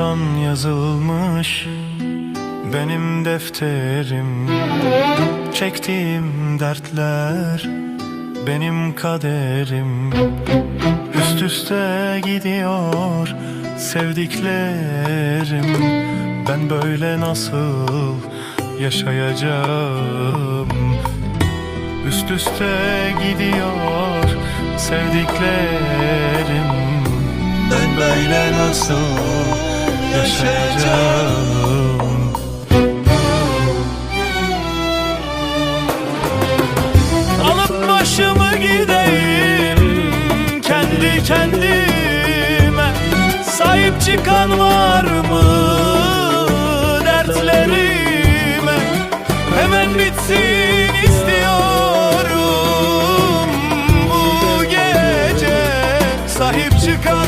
çoktan yazılmış benim defterim. Çektiğim dertler benim kaderim. Üst üste gidiyor sevdiklerim. Ben böyle nasıl yaşayacağım? Üst üste gidiyor sevdiklerim. Ben böyle nasıl yaşayacağım. Alıp başımı gideyim kendi kendime. Sahip çıkan var mı dertlerime? Hemen bitsin istiyorum bu gece. Sahip çıkan